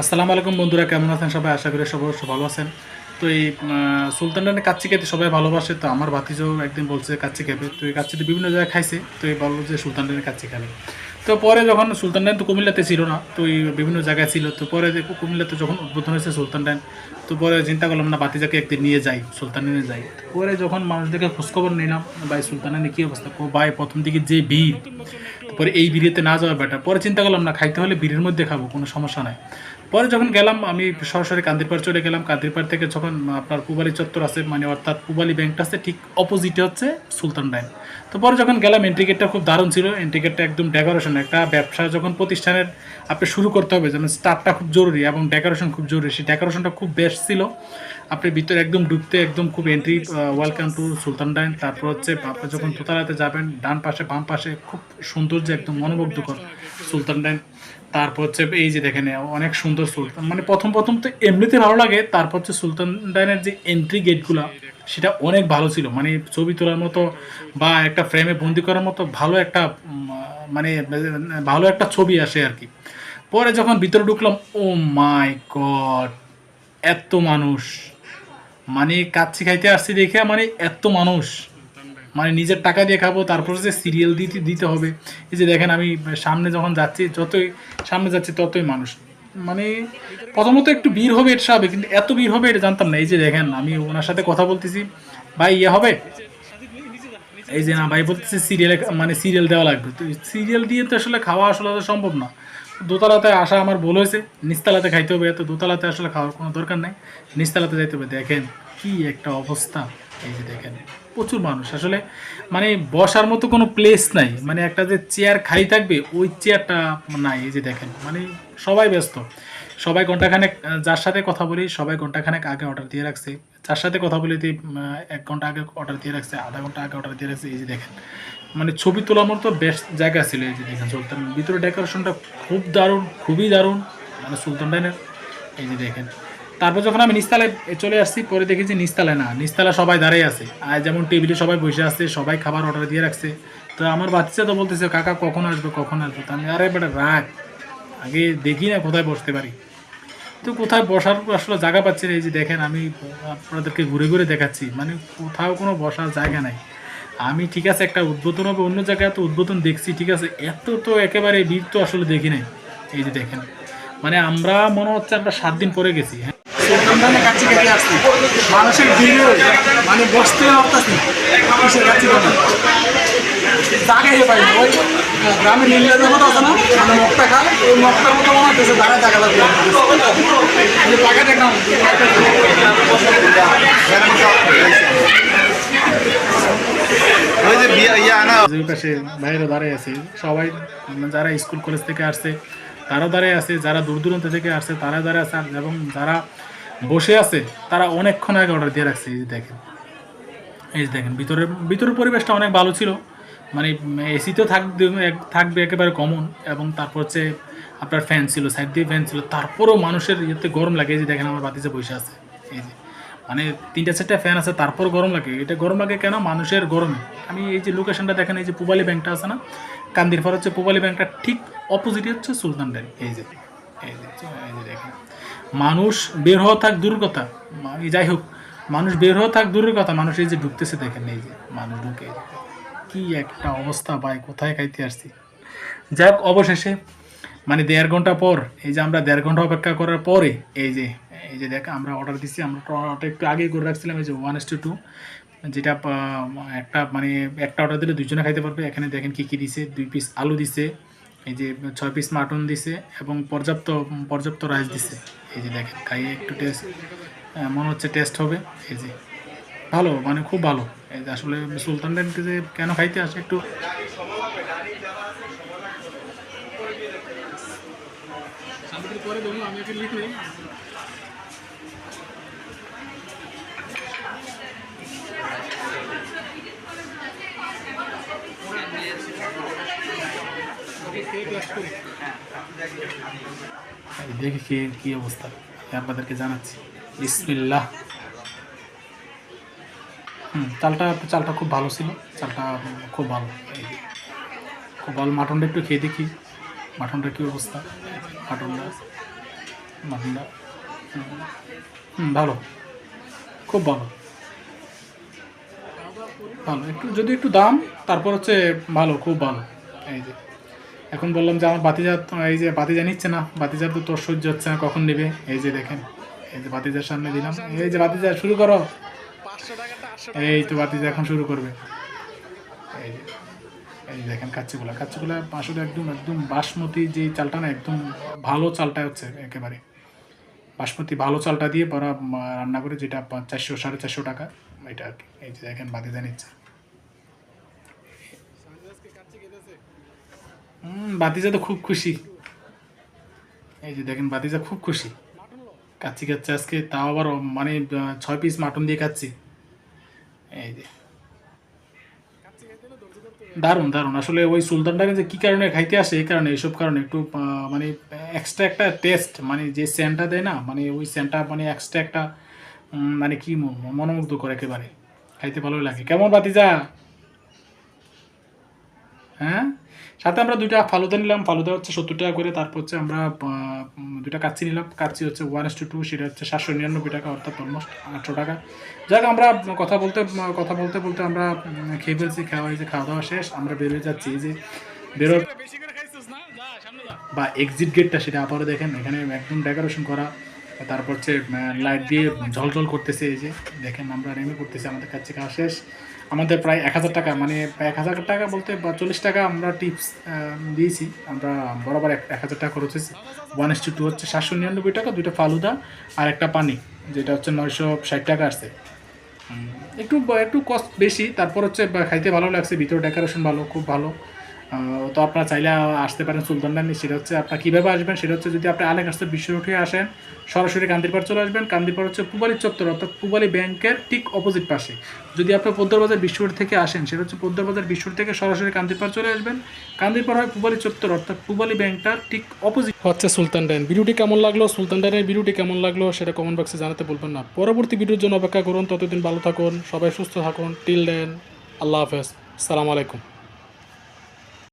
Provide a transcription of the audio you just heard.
আসসালামু আলাইকুম বন্ধুরা, কেমন আছেন সবাই? আশা করি সবাই ভালো আছেন। তো এই সুলতান ডানের কাচ্চি খেতে সবাই ভালোবাসে, তো আমার ভাতিজও একদিন বলছে কাচ্চি খাবে তো এই কাচ্চিতে বিভিন্ন জায়গায় খাইছে, তো এই বলল যে সুলতান ডানের কাচ্চি খাবে। তো পরে যখন সুলতান ডান তো কুমিল্লাতে ছিল না, তো এই বিভিন্ন জায়গায় ছিল, তো পরে দেখো কুমিল্লাতে যখন উদ্বোধন হয়েছে সুলতান ডান তো পরে চিন্তা করলাম, না বাতিজাকে একদিন নিয়ে যাই, সুলতান ডানে যাই। পরে যখন মানুষদেরকে খোঁজখবর নিলাম, ভাই, সুলতান ডানে কী অবস্থা? কো, ভাই, প্রথম দিকে যে ভিড় পরে এই বিড়িতে না যাওয়া বেটার পরে চিন্তা করলাম, না, খাইতে হলে বিড়ির মধ্যে খাব, কোনো সমস্যা নাই। পরে যখন গেলাম, আমি সরাসরি কান্দিরপাড় চলে গেলাম। কান্দিরপাড় থেকে যখন আপনার পুবালি চত্বর আছে মানে অর্থাৎ পুবালি ব্যাংকটা আছে, ঠিক অপোজিটে হচ্ছে সুলতান ডাইন তো পরে যখন গেলাম এন্ট্রি গেটটা খুব দারুণ ছিল। এন্ট্রি গেটটা একদম ডেকোরেশন একটা ব্যবসা যখন প্রতিষ্ঠানের আপনি শুরু করতে হবে যেমন স্টাফটা খুব জরুরি এবং ডেকোরেশন খুব জরুরি। সেই ডেকোরেশনটা খুব বেস্ট ছিল। আপনি ভিতরে একদম ঢুকতে একদম খুব entry welcome to Sultan dine তারপর হচ্ছে আপনি যখন দোতলাতে যাবেন, ডান পাশে, বাম পাশে, খুব সৌন্দর্য একদম মনোমুগ্ধকর সুলতান ডাইন তারপর হচ্ছে এই যে দেখেন, অনেক সুন্দর সুলতান। মানে প্রথম প্রথম তো এমনিতে ভালো লাগে, তারপর হচ্ছে সুলতান ডাইনের যে এন্ট্রি গেটগুলো সেটা অনেক ভালো ছিল। মানে ছবি তোলার মতো বা একটা ফ্রেমে বন্দি করার মতো ভালো একটা মানে ভালো একটা ছবি আসে আর কি। পরে যখন ভিতরে ঢুকলাম, ও মাই গড, এত মানুষ। মানে কাচ্ছি খাইতে আসছি দেখে মানে এত মানুষ। মানে নিজের টাকা দিয়ে খাব তারপর যে সিরিয়াল দিতে দিতে হবে। এই যে দেখেন আমি সামনে যখন যাচ্ছি, যতই সামনে যাচ্ছি, ততই মানুষ। মানে প্রথমত একটু ভিড় হবে, এটা স্বাভাবিক, কিন্তু এত ভিড় হবে, এটা জানতাম না। এই যে দেখেন, আমি ওনার সাথে কথা বলতেছি, ভাই ইয়ে হবে? এই যে না, ভাই, বলতেছে সিরিয়ালে মানে সিরিয়াল দেওয়া লাগবে। তো সিরিয়াল দিয়ে তো আসলে খাওয়া আসলে সম্ভব না। দোতলাতে আসা আমার ভুল হয়েছে, নিচতলাতে খাইতে হবে, এত দোতলাতে আসলে খাওয়ার কোনো দরকার নাই। নিচতলাতে যাইতে হবে। দেখেন কি একটা অবস্থা। এই যে দেখেন। প্রচুর মানুষ। আসলে মানে বসার মতো কোনো প্লেস নাই। মানে একটা যে চেয়ার খালি থাকবে, ওই চেয়ারটা নাই, এই যে দেখেন। মানে সবাই ব্যস্ত। সবাই ঘন্টাখানেক যার সাথে কথা বলি, সবাই ঘন্টাখানেক আগে অর্ডার দিয়ে রাখছে। যার সাথে কথা বলি এক ঘণ্টা আগে অর্ডার দিয়ে রাখছে, আধা ঘণ্টা আগে অর্ডার দিয়ে রাখছে, এই যে দেখেন। মানে ছবি তোলার মতো বেস্ট জায়গা ছিল, এই যে দেখেন সুলতান। ভিতরে ডেকোরেশনটা খুব দারুণ, খুবই দারুণ। মানে সুলতান ডাইনের, এই যে দেখেন। তারপর যখন আমি নিস্তালায় চলে আসছি, পরে দেখেছি নিস্তালায় না নিস্তালা সবাই দাঁড়িয়ে আছে। আর যেমন টেবিলে সবাই বসে আছে, সবাই খাবার অর্ডার দিয়ে রাখছে। তো আমার বাচ্চা তো বলতেছে, কাকা, কখন আসবে কখন আসবে? তো আমি, আরে বেটা রাখ আগে দেখি না কোথায় বসতে পারি। তো কোথায় বসার আসলে জায়গা পাচ্ছি না। এই যে দেখেন, আমি আপনাদেরকে ঘুরে ঘুরে দেখাচ্ছি। মানে কোথাও কোনো বসার জায়গা নাই। আমি ঠিক আছে, একটা উদ্বোধন হবে, অন্য জায়গায় তো উদ্বোধন দেখছি, ঠিক আছে। এত তো একেবারে ভিড় তো আসলে দেখি নাই। এই যে দেখেন মানে আমরা মনে হচ্ছে আমরা সাত দিন পরে গেছি হ্যাঁ? কাছে আসছি মানুষের ভিড়ে মানে বসতে পারতাছি কিসের কাছে জায়গায় পাই ওই গ্রামে নীলের মতো আছে না মানে মক্তা খায় ওই মক্তার মতো মনে হচ্ছে দাঁড়ায় টাকা লাগবে টাকা দেখলাম ইয়া পাশে বাইরে দাঁড়িয়ে আছে সবাই যারা স্কুল কলেজ থেকে আসছে তারা দাঁড়িয়ে আছে যারা দূর দূরান্ত থেকে আসছে তারা দাঁড়িয়ে আছে এবং যারা বসে আছে, তারা অনেকক্ষণ আগে অর্ডার দিয়ে রাখছে, এই যে দেখেন। এই যে দেখেন, ভিতরের ভিতরের পরিবেশটা অনেক ভালো ছিল। মানে এসি তো থাকবে থাকবে একেবারে কমন এবং তারপর হচ্ছে আপনার ফ্যান ছিল সাইড দিয়ে ফ্যান ছিল। তারপরেও মানুষের ইয়েতে গরম লাগে, এই যে দেখেন আমার বাতিতে বসে আছে, এই যে। মানে তিনটা চারটা ফ্যান আছে তারপর গরম লাগে। এটা গরম লাগে কেন? মানুষের গরমে। আমি এই যে লোকেশনটা দেখেন, এই যে পুবালি ব্যাংকটা আছে না? কান্দির পর হচ্ছে পুবালি ব্যাংকটা ঠিক অপোজিটে হচ্ছে সুলতান এই যে। এই যে এই যে দেখেন। মানুষ বের হওয়া থাক দূর কথা। যাই হোক, মানুষ বের হওয়া থাক দূরের কথা, মানুষ এই যে ঢুকতেছে দেখেন, এই যে মানুষ ঢুকে। কি একটা অবস্থা ভাই, কোথায় খাইতে আসছি? যাই হোক, অবশেষে মানে দেড় ঘণ্টা পর, এই যে আমরা দেড় ঘণ্টা অপেক্ষা করার পরে, এই যে এই যে দেখ, আমরা অর্ডার দিচ্ছি আমরা অর্ডারটা একটু আগেই করে রাখছিলাম, এই যে ওয়ান এস টু টু যেটা একটা মানে একটা অর্ডার দিলে দুজনে খাইতে পারবে। এখানে দেখেন কী কী দিছে, দুই পিস আলু দিছে এই যে ছয় পিস মাটন দিছে এবং পর্যাপ্ত পর্যাপ্ত রাইস দিছে। এই যে দেখেন, খাইয়ে একটু টেস্ট মনে হচ্ছে টেস্ট হবে। এই যে, ভালো মানে খুব ভালো। এই যে আসলে সুলতান যে কেন খাইতে আসে একটু পরে দেবো আমি একটু লিখে এই দেখি কি কি অবস্থা আপনাদেরকে জানাচ্ছি। বিসমিল্লাহ। হুম, চালটা চালটা খুব ভালো ছিল। চালটা খুব ভালো। খুব ভালো। মাটনটা একটু খেয়ে দেখি। মাটনটা কী অবস্থা? মাটনটা মাটনটা, হুম, ভালো। খুব ভালো। ভালো। একটু, যদি একটু দাম, তারপর হচ্ছে ভালো, খুব ভালো। এই যে। এখন বললাম যে আমার বাতিজা এই যে বাতিজা নিচ্ছে না বাতিজার তো তোর সহ্য হচ্ছে না, কখন নেবে? এই যে দেখেন, এই যে বাতিজার সামনে দিলাম। এই যে বাতিজা শুরু করো। এই তো বাতিজা এখন শুরু করবে। এই যে, এই দেখেন কাচ্চিগুলা। কাচ্চিগুলা আসলে একদম একদম বাসমতি যে চালটা না, একদম ভালো চালটা হচ্ছে একেবারে। বাসমতি ভালো চালটা দিয়ে পরা রান্না করে যেটা চারশো, সাড়ে চারশো টাকা, এটা আর কি। এই যে দেখেন বাতিজা নিচ্ছে হুম বাতিজা তো খুব খুশি। এই যে দেখেন, বাতিজা খুব খুশি। কাচ্চি খাচ্ছে আজকে, তাও আবার মানে ছয় পিস মাটন দিয়ে খাচ্ছি। এই যে। দারুণ দারুণ। আসলে ওই সুলতানটাকে যে কী কারণে খাইতে আসে, এই কারণে, এইসব কারণে একটু মানে এক্সট্রা একটা টেস্ট মানে যে সেন্টটা দেয় না মানে ওই সেন্টটা মানে এক্সট্রা একটা মানে কি মনোমুগ্ধ করে একেবারে। খাইতে ভালোই লাগে। কেমন বাতিজা? হ্যাঁ? সাথে আমরা দুইটা ফালুদা নিলাম। ফালুদা হচ্ছে সত্তর টাকা করে তারপর হচ্ছে আমরা দুইটা কাচ্চি নিলাম। কাচ্চি হচ্ছে ওয়ান এস টু টু সেটা হচ্ছে সাতশো নিরানব্বই টাকা অর্থাৎ অলমোস্ট আটশো টাকা। যাক আমরা কথা বলতে কথা বলতে বলতে আমরা খেয়ে ফেলছি খাওয়া হয়েছে খাওয়া দাওয়া শেষ। আমরা বেরোয় যাচ্ছি এই যে বেরোর বা এক্সিট গেটটা সেটা আবারও দেখেন এখানে একদম ডেকোরেশন করা। তারপর হচ্ছে লাইট দিয়ে ঝলঝল করতেছে এই যে। দেখেন আমরা নেমে করতেছি আমাদের কাছে খাওয়া শেষ। আমাদের প্রায় এক হাজার টাকা মানে এক হাজার টাকা বলতে চল্লিশ টাকা আমরা টিপস দিয়েছি। আমরা বরাবর এক হাজার টাকা খরচ হয়েছি। ওয়ান এস টু হচ্ছে সাতশো নিরানব্বই টাকা, দুইটা ফালুদা আর একটা পানি, যেটা হচ্ছে নয়শো ষাট টাকা আসছে। একটু একটু কস্ট বেশি, তারপর হচ্ছে খাইতে ভালো লাগছে, ভিতরে ডেকোরেশন ভালো, খুব ভালো। তো আপনারা চাইলে আসতে পারেন সুলতান ডান্ডি সেটা হচ্ছে আপনার কীভাবে আসবেন, সেটা হচ্ছে যদি আপনি আলেক আসতে বিশ্ব উঠে আসেন, সরাসরি কান্দিরপাড় চলে আসবেন, কান্দিরপাড় হচ্ছে পুবালি চত্বর, অর্থাৎ পুবালি ব্যাংকের ঠিক অপোজিট পাশে। যদি আপনি পদ্মারবাজার বিশ্বরোড থেকে আসেন, সেটা হচ্ছে পদ্মারবাজার বিশ্বরোড থেকে সরাসরি কান্দিরপাড় চলে আসবেন। কান্দিরপাড় হয় পুবালি চত্বর, অর্থাৎ পুবালি ব্যাংকটার ঠিক অপোজিট হচ্ছে সুলতান ডাইন ভিডিওটি কেমন লাগল? সুলতান ডাইনের ভিডিওটি কেমন লাগল? সেটা কমেন্ট বক্সে জানাতে বলবেন না। পরবর্তী ভিডিওর জন্য অপেক্ষা করুন। ততদিন ভালো থাকুন, সবাই সুস্থ থাকুন। টিল দেন আল্লাহ হাফেজ। সালাম আলাইকুম।